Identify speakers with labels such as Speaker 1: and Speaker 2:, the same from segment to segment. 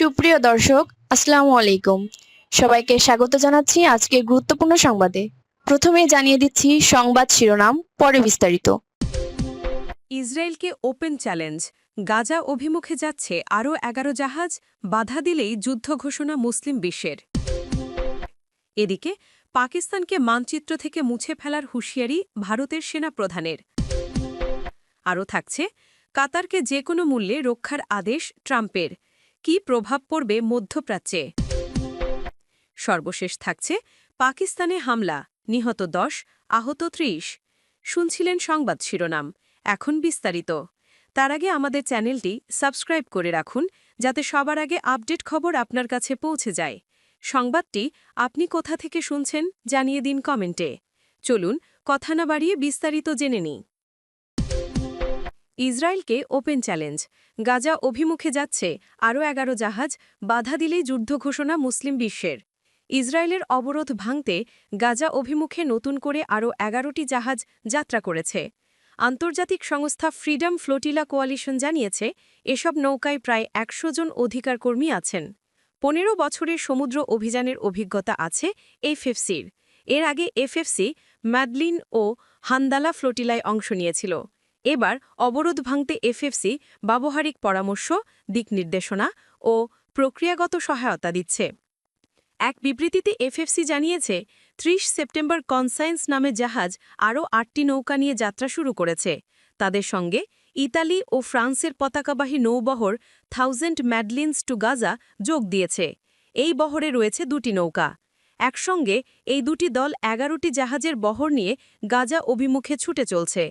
Speaker 1: সুপ্রিয় দর্শক, আসসালামু আলাইকুম। সবাইকে স্বাগত জানাচ্ছি আজকে গুরুত্বপূর্ণ সংবাদে। প্রথমে জানিয়ে দিচ্ছি সংবাদ শিরোনাম, পরে বিস্তারিত।
Speaker 2: ইসরায়েলকে ওপেন চ্যালেঞ্জ, গাজা অভিমুখে যাচ্ছে আরও এগারো জাহাজ, বাধা দিলেই যুদ্ধ ঘোষণা মুসলিম বিশ্বের। এদিকে, পাকিস্তানকে মানচিত্র থেকে মুছে ফেলার হুঁশিয়ারি ভারতের সেনা প্রধানের আরও থাকছে, কাতারকে যে কোনো মূল্যে রক্ষার আদেশ ট্রাম্পের। কি প্রভাব পড়বে মধ্যপ্রাচ্যে? সর্বশেষ থাকছে পাকিস্তানে হামলা, নিহত দশ, আহত ত্রিশ। শুনছিলেন সংবাদ শিরোনাম, এখন বিস্তারিত। তার আগে আমাদের চ্যানেলটি সাবস্ক্রাইব করে রাখুন, যাতে সবার আগে আপডেট খবর আপনার কাছে পৌঁছে যায়। সংবাদটি আপনি কোথা থেকে শুনছেন জানিয়ে দিন কমেন্টে। চলুন, কথা না বাড়িয়ে বিস্তারিত জেনে নিই। ইসরায়েলকে ওপেন চ্যালেঞ্জ। গাজা অভিমুখে যাচ্ছে আরও এগারো জাহাজ, বাধা দিলেই যুদ্ধ ঘোষণা মুসলিম বিশ্বের। ইসরায়েলের অবরোধ ভাঙতে গাজা অভিমুখে নতুন করে আরও এগারোটি জাহাজ যাত্রা করেছে। আন্তর্জাতিক সংস্থা ফ্রিডম ফ্লোটিলা কোয়ালিশন জানিয়েছে, এসব নৌকায় প্রায় একশো জন অধিকার কর্মী আছেন। পনেরো বছরের সমুদ্র অভিযানের অভিজ্ঞতা আছে এফএফসির। এর আগে এফএফসি, ম্যাডলিন ও হান্দালা ফ্লোটিলায় অংশ নিয়েছিল। এবার অবরোধ ভাঙতে এফএফসি ব্যবহারিক পরামর্শ, দিক নির্দেশনা ও প্রক্রিয়াগত সহায়তা দিচ্ছে। এক বিবৃতিতে এফএফসি জানিয়েছে ৩০ সেপ্টেম্বর কনসায়েন্স নামে জাহাজ আরও আটটি নৌকা নিয়ে যাত্রা শুরু করেছে। তাদের সঙ্গে ইতালি ও ফ্রান্সের পতাকাবাহী নৌবহর থাউজেন্ড ম্যাডলিন্স টু গাজা যোগ দিয়েছে। এই বহরে রয়েছে দুটি নৌকা। একসঙ্গে এই দুটি দল এগারোটি জাহাজের বহর নিয়ে গাজা অভিমুখে ছুটে চলছে।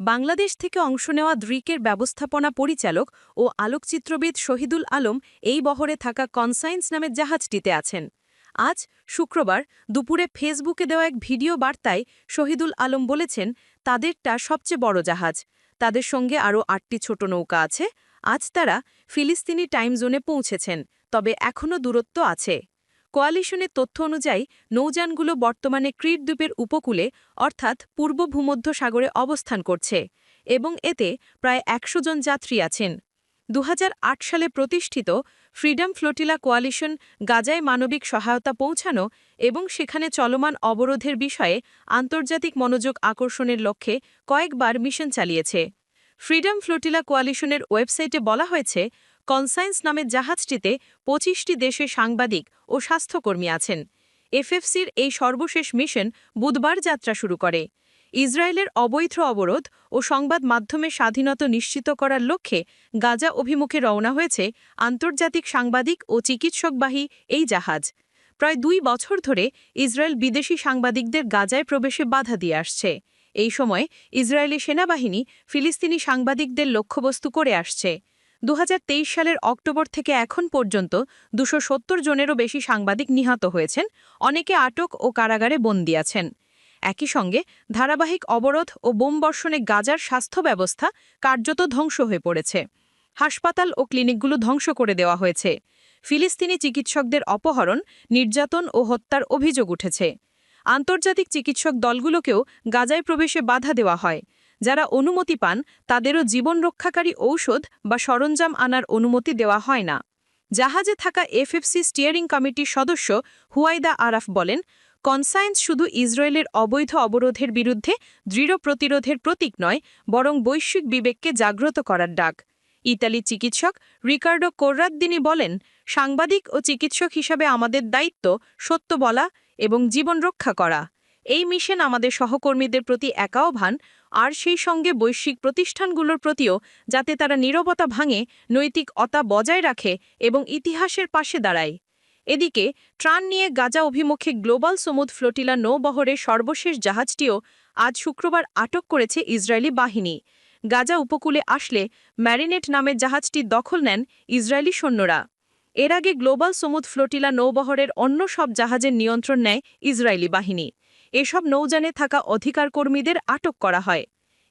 Speaker 2: বাংলাদেশ থেকে অংশ নেওয়া দ্রিকের ব্যবস্থাপনা পরিচালক ও আলোকচিত্রবিদ শহীদুল আলম এই বহরে থাকা কনসাইন্স নামের জাহাজটিতে আছেন। আজ শুক্রবার দুপুরে ফেসবুকে দেওয়া এক ভিডিও বার্তায় শহীদুল আলম বলেছেন, তাদেরটা সবচেয়ে বড় জাহাজ। তাদের সঙ্গে আরও আটটি ছোট নৌকা আছে। আজ তারা ফিলিস্তিনি টাইম জোনে পৌঁছেছেন, তবে এখনও দূরত্ব আছে। কোয়ালিশনের তথ্য অনুযায়ী, নৌযানগুলো বর্তমানে ক্রিট দ্বীপের উপকূলে, অর্থাৎ পূর্ব ভূমধ্য সাগরে অবস্থান করছে এবং এতে প্রায় একশো জন যাত্রী আছেন। দু হাজার আট সালে প্রতিষ্ঠিত ফ্রিডম ফ্লোটিলা কোয়ালিশন গাজায় মানবিক সহায়তা পৌঁছানো এবং সেখানে চলমান অবরোধের বিষয়ে আন্তর্জাতিক মনোযোগ আকর্ষণের লক্ষ্যে কয়েকবার মিশন চালিয়েছে। ফ্রিডম ফ্লোটিলা কোয়ালিশনের ওয়েবসাইটে বলা হয়েছে কনসাইন্স নামের জাহাজটিতে পঁচিশটি দেশে সাংবাদিক ও স্বাস্থ্যকর্মী আছেন। এফএফসির এই সর্বশেষ মিশন বুধবার যাত্রা শুরু করে। ইসরায়েলের অবৈধ অবরোধ ও সংবাদ মাধ্যমে স্বাধীনতা নিশ্চিত করার লক্ষ্যে গাজা অভিমুখে রওনা হয়েছে আন্তর্জাতিক সাংবাদিক ও চিকিৎসকবাহী এই জাহাজ। প্রায় দুই বছর ধরে ইসরায়েল বিদেশি সাংবাদিকদের গাজায় প্রবেশে বাধা দিয়ে আসছে। এই সময় ইসরায়েলি সেনাবাহিনী ফিলিস্তিনি সাংবাদিকদের লক্ষ্যবস্তু করে আসছে। দু হাজার তেইশ সালের অক্টোবর থেকে এখন পর্যন্ত দুশো জনেরও বেশি সাংবাদিক নিহত হয়েছেন, অনেকে আটক ও কারাগারে বন্দী আছেন। একই সঙ্গে ধারাবাহিক অবরোধ ও বোমবর্ষণে গাজার স্বাস্থ্য ব্যবস্থা কার্যত ধ্বংস হয়ে পড়েছে। হাসপাতাল ও ক্লিনিকগুলো ধ্বংস করে দেওয়া হয়েছে। ফিলিস্তিনি চিকিৎসকদের অপহরণ, নির্যাতন ও হত্যার অভিযোগ উঠেছে। আন্তর্জাতিক চিকিৎসক দলগুলোকেও গাজায় প্রবেশে বাধা দেওয়া হয়। যারা অনুমতি পান, তাদেরও জীবন রক্ষাকারী ঔষধ বা সরঞ্জাম আনার অনুমতি দেওয়া হয় না। জাহাজে থাকা এফএফসি স্টিয়ারিং কমিটির সদস্য হুয়াইদা আরাফ বলেন কনসায়েন্স শুধু ইসরায়েলের অবৈধ অবরোধের বিরুদ্ধে দৃঢ় প্রতিরোধের প্রতীক নয়, বরং বৈশ্বিক বিবেককে জাগ্রত করার ডাক। ইতালি চিকিৎসক রিকার্ডো কোর্রাদ্দিনী বলেন, সাংবাদিক ও চিকিৎসক হিসাবে আমাদের দায়িত্ব সত্য বলা এবং জীবন রক্ষা করা। এই মিশন আমাদের সহকর্মীদের প্রতি এক আহ্বান আর সেই সঙ্গে বৈশ্বিক প্রতিষ্ঠানগুলোর প্রতিও যাতে তারা নীরবতা ভাঙে, নৈতিক অতা বজায় রাখে এবং ইতিহাসের পাশে দাঁড়ায়। এদিকে ট্রান নিয়ে গাজা অভিমুখে গ্লোবাল সমুদ ফ্লোটিলা নৌবহরের সর্বশেষ জাহাজটিও আজ শুক্রবার আটক করেছে ইসরায়েলি বাহিনী। গাজা উপকূলে আসলে ম্যারিনেট নামের জাহাজটি দখল নেন ইসরায়েলি সৈন্যরা। এর আগে গ্লোবাল সমুদ ফ্লোটিলা নৌবহরের অন্য সব জাহাজের নিয়ন্ত্রণ নেয় ইসরায়েলি বাহিনী। এসব নৌযানে থাকা অধিকার কর্মীদের আটক করা হয়।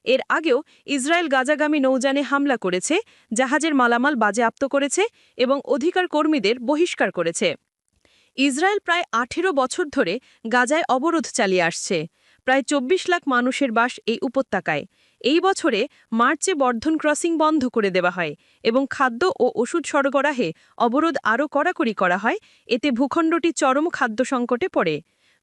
Speaker 2: এর আগেও ইসরায়েল গাজাগামী নৌযানে হামলা করেছে, জাহাজের মালামাল বাজেয়াপ্ত করেছে এবং অধিকার কর্মীদের বহিষ্কার করেছে। ইসরায়েল প্রায় আঠেরো বছর ধরে গাজায় অবরোধ চালিয়ে আসছে। প্রায় ২৪ লাখ মানুষের বাস এই উপত্যকায়। এই বছরে মার্চে বর্ধন ক্রসিং বন্ধ করে দেওয়া হয় এবং খাদ্য ও ওষুধ সরবরাহে অবরোধ আরও কড়াকড়ি করা হয়। এতে ভূখণ্ডটি চরম খাদ্য সংকটে পড়ে।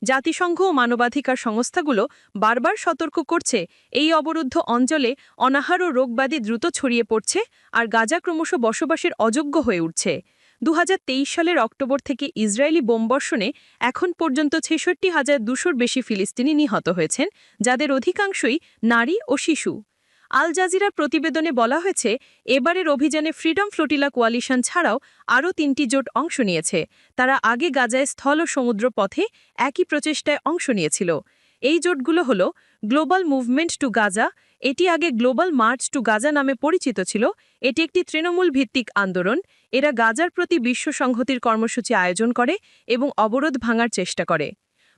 Speaker 2: জাতিসংঘ ও মানবাধিকার সংস্থাগুলো বারবার সতর্ক করছে, এই অবরুদ্ধ অঞ্চলে অনাহার ও রোগবাদী দ্রুত ছড়িয়ে পড়ছে আর গাজা ক্রমশ বসবাসের অযোগ্য হয়ে উঠছে। দু হাজার তেইশ সালের অক্টোবর থেকে ইসরায়েলি বোমবর্ষণে এখন পর্যন্ত ছেষট্টি হাজার দুশোর বেশি ফিলিস্তিনি নিহত হয়েছেন, যাদের অধিকাংশই নারী ও শিশু। আল জাজিরার প্রতিবেদনে বলা হয়েছে, এবারের অভিযানে ফ্রিডম ফ্লোটিলা কোয়ালিশন ছাড়াও আরও তিনটি জোট অংশ নিয়েছে। তারা আগে গাজায় স্থল ও সমুদ্র পথে একই প্রচেষ্টায় অংশ নিয়েছিল। এই জোটগুলো হল গ্লোবাল মুভমেন্ট টু গাজা, এটি আগে গ্লোবাল মার্চ টু গাজা নামে পরিচিত ছিল, এটি একটি তৃণমূল ভিত্তিক আন্দোলন, এরা গাজার প্রতি বিশ্ব সংহতির কর্মসূচি আয়োজন করে এবং অবরোধ ভাঙার চেষ্টা করে।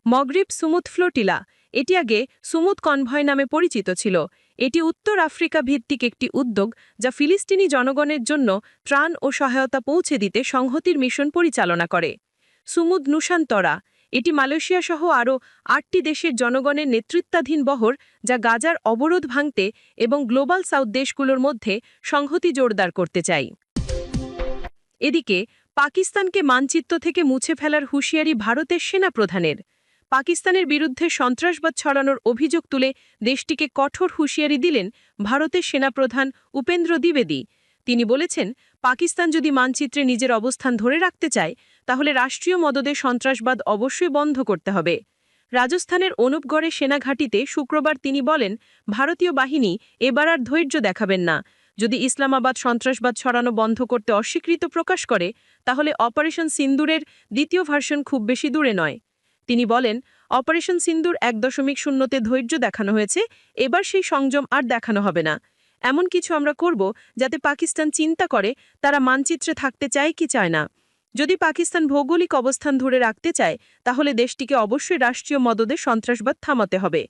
Speaker 2: মগরিব সুমুদ ফ্লোটিলা, এটি আগে সুমুদ কনভয় নামে পরিচিত ছিল এটি উত্তর আফ্রিকা ভিত্তিক একটি উদ্যোগ যা ফিলিস্তিনি জনগণের জন্য ত্রাণ ও সহায়তা পৌঁছে দিতে সংহতির মিশন পরিচালনা করে। সুমুদ নুশান্তরা, এটি মালয়েশিয়া সহ আরও আটটি দেশের জনগণের নেতৃত্বাধীন বহর যা গাজার অবরোধ ভাঙতে এবং গ্লোবাল সাউথ দেশগুলোর মধ্যে সংহতি জোরদার করতে চাই এদিকে, পাকিস্তানকে মানচিত্র থেকে মুছে ফেলার হুঁশিয়ারি ভারতের সেনাপ্রধানের। পাকিস্তানের বিরুদ্ধে সন্ত্রাসবাদ ছড়ানোর অভিযোগ তুলে দেশটিকে কঠোর হুঁশিয়ারি দিলেন ভারতের সেনাপ্রধান উপেন্দ্র দ্বিবেদী। তিনি বলেছেন, পাকিস্তান যদি মানচিত্রে নিজের অবস্থান ধরে রাখতে চায়, তাহলে রাষ্ট্রীয় মদদে সন্ত্রাসবাদ অবশ্যই বন্ধ করতে হবে। রাজস্থানের অনুপগড়ে সেনাঘাঁটিতে শুক্রবার তিনি বলেন, ভারতীয় বাহিনী এবার আর ধৈর্য দেখাবেন না। যদি ইসলামাবাদ সন্ত্রাসবাদ ছড়ানো বন্ধ করতে অস্বীকৃত প্রকাশ করে, তাহলে অপারেশন সিন্দুরের দ্বিতীয় ভার্সন খুব বেশি দূরে নয়। তিনি বলেন, অপারেশন সিন্দুর এক দশমিক শূন্যতে ধৈর্য দেখানো হয়েছে, এবার সেই সংযম আর দেখানো হবে না। এমন কিছু আমরা করব যাতে পাকিস্তান চিন্তা করে, তারা মানচিত্রে থাকতে চায় কি চায় না। যদি পাকিস্তান ভৌগোলিক অবস্থান ধরে রাখতে চায়, তাহলে দেশটিকে অবশ্যই রাষ্ট্রীয় মদদে সন্ত্রাসবাদ থামাতে হবে।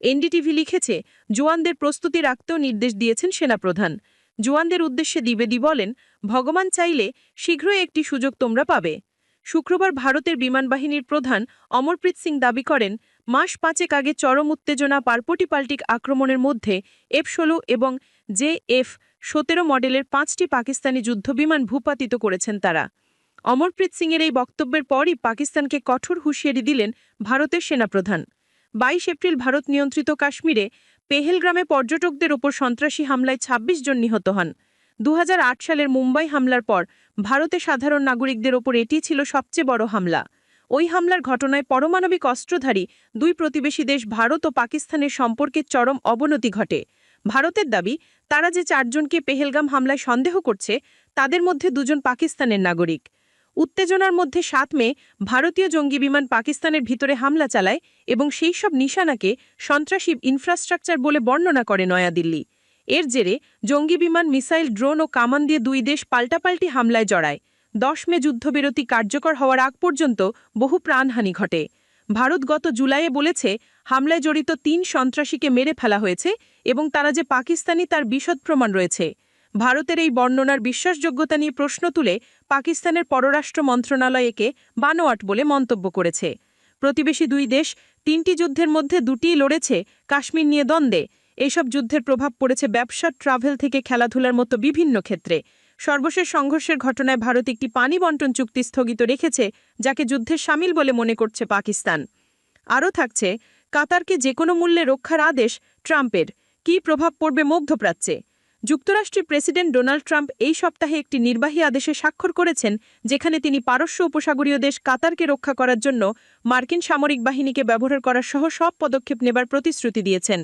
Speaker 2: এনডিটিভি লিখেছে, জোয়ানদের প্রস্তুতি রাখতেও নির্দেশ দিয়েছেন সেনাপ্রধান। জোয়ানদের উদ্দেশ্যে দ্বিবেদী বলেন, ভগবান চাইলে শীঘ্রই একটি সুযোগ তোমরা পাবে। শুক্রবার ভারতের বিমানবাহিনীর প্রধান অমরপ্রীত সিং দাবি করেন, মাস পাঁচেক আগে চরম উত্তেজনা পাল্টিক আক্রমণের মধ্যে এফ ষোলো এবং জে এফ সতেরো মডেলের পাঁচটি পাকিস্তানি যুদ্ধবিমান ভূপাতিত করেছেন তারা। অমরপ্রীত সিংয়ের এই বক্তব্যের পরই পাকিস্তানকে কঠোর হুঁশিয়ারি দিলেন ভারতের সেনাপ্রধান। বাইশ এপ্রিল ভারত নিয়ন্ত্রিত কাশ্মীরে পেহেলগ্রামে পর্যটকদের ওপর সন্ত্রাসী হামলায় ২৬ জন নিহত হন। দু হাজার আট সালের মুম্বাই হামলার পর ভারতে সাধারণ নাগরিকদের ওপর এটি ছিল সবচেয়ে বড় হামলা। ওই হামলার ঘটনায় পরমাণবিক অস্ত্রধারী দুই প্রতিবেশী দেশ ভারত ও পাকিস্তানের সম্পর্কের চরম অবনতি ঘটে। ভারতের দাবি, তারা যে চারজনকে পেহেলগাম হামলায় সন্দেহ করছে, তাদের মধ্যে দুজন পাকিস্তানের নাগরিক। উত্তেজনার মধ্যে সাত মে ভারতীয় জঙ্গি বিমান পাকিস্তানের ভিতরে হামলা চালায় এবং সেই সব নিশানাকে সন্ত্রাসী ইনফ্রাস্ট্রাকচার বলে বর্ণনা করে নয়াদিল্লি। এর জেরে জঙ্গি বিমান, মিসাইল, ড্রোন ও কামান দিয়ে দুই দেশ পাল্টাপাল্টি হামলায় জড়ায়। দশ মে যুদ্ধবিরতি কার্যকর হওয়ার আগ পর্যন্ত বহু প্রাণহানি ঘটে। ভারত গত জুলাইয়ে বলেছে, হামলায় জড়িত তিন সন্ত্রাসীকে মেরে ফেলা হয়েছে এবং তারা যে পাকিস্তানি তার বিশদ প্রমাণ রয়েছে। ভারতের এই বর্ণনার বিশ্বাসযোগ্যতা নিয়ে প্রশ্ন তুলে পাকিস্তানের পররাষ্ট্র মন্ত্রণালয় একে বানোয়াট বলে মন্তব্য করেছে। প্রতিবেশী দুই দেশ তিনটি যুদ্ধের মধ্যে দুটিই লড়েছে, কাশ্মীর নিয়ে দ্বন্দ্বে। এইসব যুদ্ধের প্রভাব পড়েছে ব্যবসা, ট্রাভেল থেকে খেলাধুলার মতো বিভিন্ন ক্ষেত্রে। সর্বশেষ সংঘর্ষের ঘটনায় ভারত একটি পানি বন্টন চুক্তি স্থগিত রেখেছে, যাকে যুদ্ধের সামিল বলে মনে করছে পাকিস্তান। আরও থাকছে, কাতারকে যে কোনো মূল্যে রক্ষার আদেশ ট্রাম্পের। কী প্রভাব পড়বে মধ্যপ্রাচ্যে? যুক্তরাষ্ট্রের প্রেসিডেন্ট ডোনাল্ড ট্রাম্প এই সপ্তাহে একটি নির্বাহী আদেশে স্বাক্ষর করেছেন, যেখানে তিনি পারস্য উপসাগরীয় দেশ কাতারকে রক্ষা করার জন্য মার্কিন সামরিক বাহিনীকে ব্যবহার করার সহ সব পদক্ষেপ নেবার প্রতিশ্রুতি দিয়েছেন।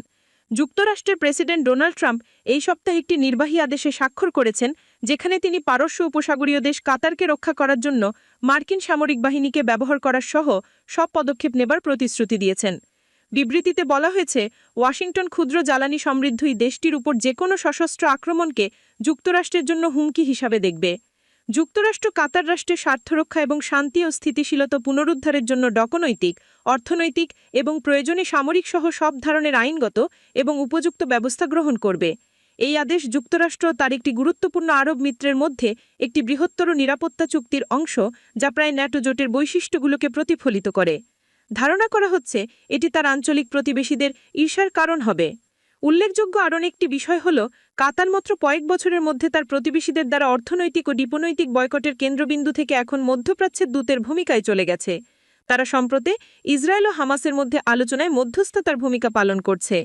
Speaker 2: যুক্তরাষ্ট্রের প্রেসিডেন্ট ডোনাল্ড ট্রাম্প এই সপ্তাহে একটি নির্বাহী আদেশে স্বাক্ষর করেছেন, যেখানে তিনি পারস্য উপসাগরীয় দেশ কাতারকে রক্ষা করার জন্য মার্কিন সামরিক বাহিনীকে ব্যবহার করার সহ সব পদক্ষেপ নেবার প্রতিশ্রুতি দিয়েছেন। বিবৃতিতে বলা হয়েছে, ওয়াশিংটন ক্ষুদ্র জ্বালানি সমৃদ্ধ এই দেশটির উপর যে কোনো সশস্ত্র আক্রমণকে যুক্তরাষ্ট্রের জন্য হুমকি হিসাবে দেখবে। যুক্তরাষ্ট্র, কাতার রাষ্ট্রের স্বার্থরক্ষা এবং শান্তি ও স্থিতিশীলতা পুনরুদ্ধারের জন্য ডকনৈতিক, অর্থনৈতিক এবং প্রয়োজনে সামরিক সহ সব ধরনের আইনগত এবং উপযুক্ত ব্যবস্থা গ্রহণ করবে। এই আদেশ যুক্তরাষ্ট্র তার একটি গুরুত্বপূর্ণ আরব মিত্রের মধ্যে একটি বৃহত্তর নিরাপত্তা চুক্তির অংশ যা প্রায় ন্যাটো জোটের বৈশিষ্ট্যগুলোকে প্রতিফলিত করে। ধারণা করা হচ্ছে, এটি তার আঞ্চলিক প্রতিবেশীদের ঈর্ষার কারণ হবে। উল্লেখযোগ্য আরও একটি বিষয় হল, কাতার মাত্র কয়েক বছরের মধ্যে তার প্রতিবেশীদের দ্বারা অর্থনৈতিক ও ডিপনৈতিক বয়কটের কেন্দ্রবিন্দু থেকে এখন মধ্যপ্রাচ্যের দূতের ভূমিকায় চলে গেছে। তারা সম্প্রতি ইসরায়েল ও হামাসের মধ্যে আলোচনায় মধ্যস্থতার ভূমিকা পালন করছে।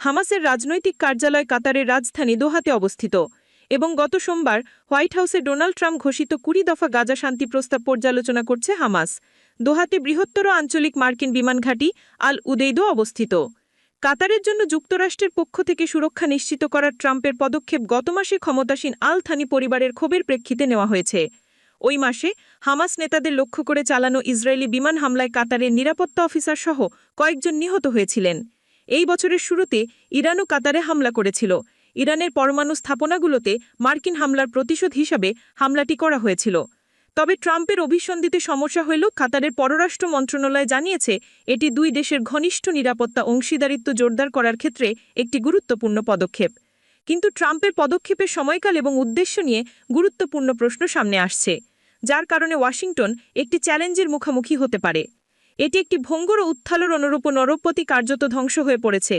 Speaker 2: হামাসের রাজনৈতিক কার্যালয় কাতারের রাজধানী দোহাতে অবস্থিত এবং গত সোমবার হোয়াইট হাউসে ডোনাল্ড ট্রাম্প ঘোষিত কুড়ি দফা গাজা শান্তি প্রস্তাব পর্যালোচনা করছে হামাস। দোহাতে বৃহত্তর আঞ্চলিক মার্কিন বিমান ঘাঁটি আল উদেইদো অবস্থিত। কাতারের জন্য যুক্তরাষ্ট্রের পক্ষ থেকে সুরক্ষা নিশ্চিত করার ট্রাম্পের পদক্ষেপ গত মাসে ক্ষমতাসীন আল থানি পরিবারের ক্ষোভের প্রেক্ষিতে নেওয়া হয়েছে। ওই মাসে হামাস নেতাদের লক্ষ্য করে চালানো ইসরায়েলি বিমান হামলায় কাতারের নিরাপত্তা অফিসার সহ কয়েকজন নিহত হয়েছিলেন। এই বছরের শুরুতে ইরানও কাতারে হামলা করেছিল। ইরানের পরমাণু স্থাপনাগুলোতে মার্কিন হামলার প্রতিশোধ হিসাবে হামলাটি করা হয়েছিল। তবে ট্রাম্পের অভিসন্ধিতে সমস্যা হলেও কাতারের পররাষ্ট্র মন্ত্রণালয় জানিয়েছে, এটি দুই দেশের ঘনিষ্ঠ নিরাপত্তা অংশীদারিত্ব জোরদার করার ক্ষেত্রে একটি গুরুত্বপূর্ণ পদক্ষেপ। কিন্তু ট্রাম্পের পদক্ষেপের সময়কাল এবং উদ্দেশ্য নিয়ে গুরুত্বপূর্ণ প্রশ্ন সামনে আসছে, যার কারণে ওয়াশিংটন একটি চ্যালেঞ্জের মুখোমুখি হতে পারে। এটি একটি ভঙ্গুর উত্থালোর অনুরূপ নরপতি কার্যত ধ্বংস হয়ে পড়েছে।